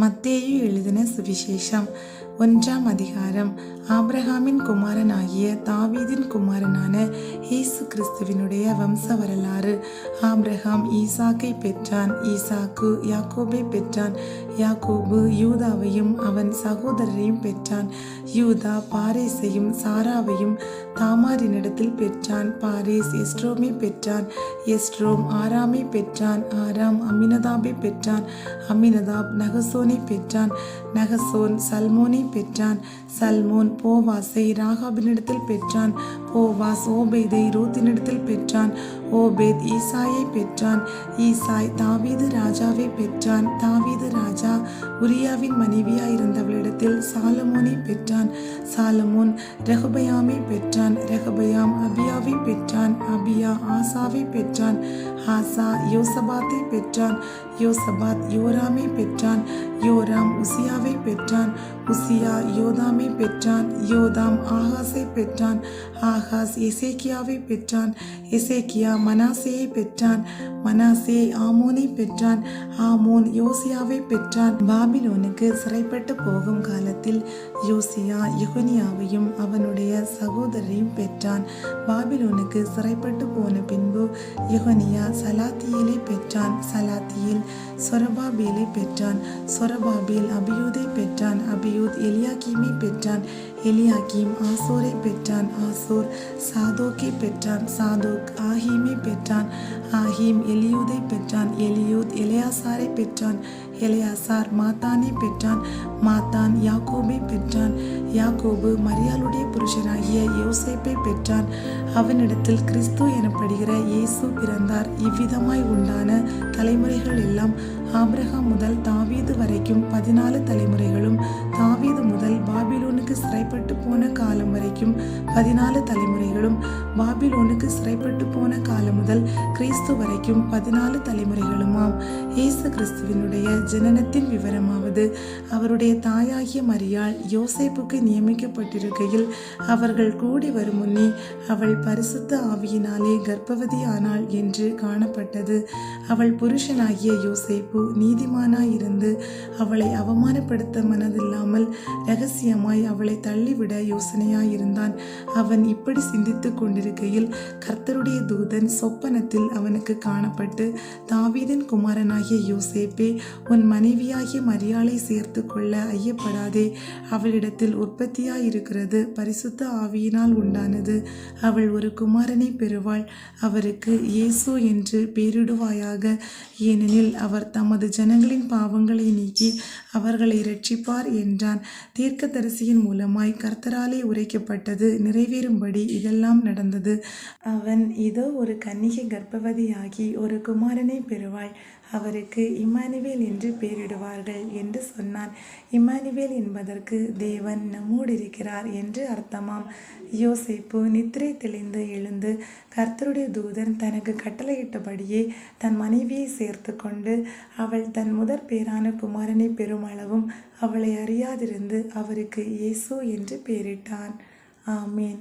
மத்தேயு எழுதின சுவிசேஷம். ஒன்றாம் அதிகாரம். ஆப்ரஹாமின் குமாரனாகிய தாவீதின் குமாரனான இயேசு கிறிஸ்துவினுடைய வம்ச வரலாறு. ஆப்ரஹாம் ஈசாக்கை பெற்றான் ஈசாக்கு யாக்கோபை பெற்றான் யாக்கோபு யூதாவையும் அவன் சகோதரரையும் பெற்றான். யூதா பாரேஸையும் சாராவையும் தாமாரினிடத்தில் பெற்றான். பாரேஸ் எஸ்ட்ரோமை பெற்றான். எஸ்ட்ரோம் ஆராமை பெற்றான். ஆராம் அமினதாபை பெற்றான். அமினதாப் நகசோனை பெற்றான். நகசோன் சல்மோனை பெற்றான். சல்மோன் போவாசை ராகாபினிடத்தில் பெற்றான். போவாஸ் ஓபேதை ரூத்தினிடத்தில் பெற்றான். ஓபேத் ஈசாயை பெற்றான். ஈசாய் தாவீது ராஜாவை பெற்றான். தாவீது ராஜா உரியாவின் மனைவியாயிருந்தவளிடத்தில் சாலமோனை பெற்றான். சாலமோன் ரகுபயாமை பெற்றான். ரகுபயாம் அபியாவை பெற்றான். அபியா ஆசாவை பெற்றான். ஆசா யோசபாத்தை பெற்றான். யோசபாத் யோராமை பெற்றான். யோராம் உசியாவை பெற்றான். உசியா யோதாமை பெற்றான். யோதாம் ஆகாஸை பெற்றான். ஆகாஸ் எசேக்கியாவை பெற்றான். எசேக்கியா மனாசேயை பெற்றான். மனாசே ஆமோனை பெற்றான். ஆமோன் யோசியாவை பெற்றான். பாபிலோனுக்கு சிறைப்பட்டு போகும் காலத்தில் யோசியா யகுனியாவையும் அவனுடைய சகோதரரையும் பெற்றான். பாபிலோனுக்கு சிறைப்பட்டு போன பின்பு யகுனியா சலாத்தியலை பெற்றான். சலாத்தியில் சொரபாபேலை பெற்றான். சொர சொரபாபேல் அபியூதை பெற்றான் அபியூத் எலியாக்கீமை பெற்றான் எலியாக்கீம் ஆசோரை பெற்றான் ஆசோர் சாதோக்கை பெற்றான் சாதோக் ஆஹீமை பெற்றான் ஆஹீம் எலியூதை பெற்றான் எலியூத் எலையாசாரை பெற்றான் எலையாசார் மாத்தானை பெற்றான் மாத்தான் யாக்கோபை பெற்றான். யாக்கோபு மரியாளுடைய புருஷனாகிய யோசேப்பை பெற்றான். அவனிடத்தில் கிறிஸ்து எனப்படுகிற இயேசு பிறந்தார். இவ்விதமாய் உண்டான தலைமுறைகள் எல்லாம் ஆபிரகாம் முதல் தாவீது வரைக்கும் பதினாலு தலைமுறைகளும் தாவீது முதல் பாபிலோனுக்கு சிறைப்பட்டு போன காலம் வரைக்கும் பதினாலு தலைமுறைகளும் பாபிலோனுக்கு சிறைப்பட்டு போன காலம் முதல் கிறிஸ்து வரைக்கும் பதினாலு தலைமுறைகளுமாம். இயேசு கிறிஸ்துவினுடைய ஜனனத்தின் விவரமாவது அவருடைய தாயாகிய மரியாள் யோசேப்புக்கு நியமிக்கப்பட்டிருக்கையில் அவர்கள் கூடி வரும் முன்னே அவள் பரிசுத்த ஆவியினாலே கர்ப்பவதியானாள் என்று காணப்பட்டது. அவள் புருஷனாகிய யோசேப்பு நீதிமானாயிருந்து அவளை அவமானப்படுத்த மனதில்லாமல் ரகசியமாய் அவளை தள்ளிவிட யோசனையாயிருந்தான். அவன் இப்படி சிந்தித்து கொண்டிருக்கையில் கர்த்தருடைய தூதன் சொப்பனத்தில் அவனுக்கு காணப்பட்டு தாவீதன் குமாரனாகிய யோசேப்பே உன் மனைவியாகிய மரியாளை சேர்த்து கொள்ள ஐயப்படாதே. அவளிடத்தில் உற்பத்தியாயிருக்கிறது பரிசுத்த ஆவியினால் உண்டானது. அவள் ஒரு குமாரனை பெறுவாள். அவருக்கு இயேசு என்று பேரிடுவாயாக. ஏனெனில் அவர் தமது ஜனங்களின் பாவங்களை நீக்கி அவர்களை இரட்சிப்பார் என்றான். தீர்க்கதரிசியின் மூலமாய் கர்த்தராலே உரைக்கப்பட்டது நிறை நிறைவேறும்படி இதெல்லாம் நடந்தது. அவன் இதோ ஒரு கன்னிகை கர்ப்பவதியாகி ஒரு குமாரனை பெறுவாள் அவருக்கு இம்மானுவேல் என்று பெயரிடுவார்கள் என்று சொன்னான். இம்மானுவேல் என்பதற்கு தேவன் நம்மோடிருக்கிறார் என்று அர்த்தமாம். யோசிப்பு நித்திரை தெளிந்து எழுந்து கர்த்தருடைய தூதன் தனக்கு கட்டளையிட்டபடியே தன் மனைவியை சேர்த்து கொண்டு அவள் தன் முதற் பேரான குமாரனை பெறுமளவும் அவளை அறியாதிருந்து அவருக்கு இயேசு என்று பெயரிட்டான். ஆமேன்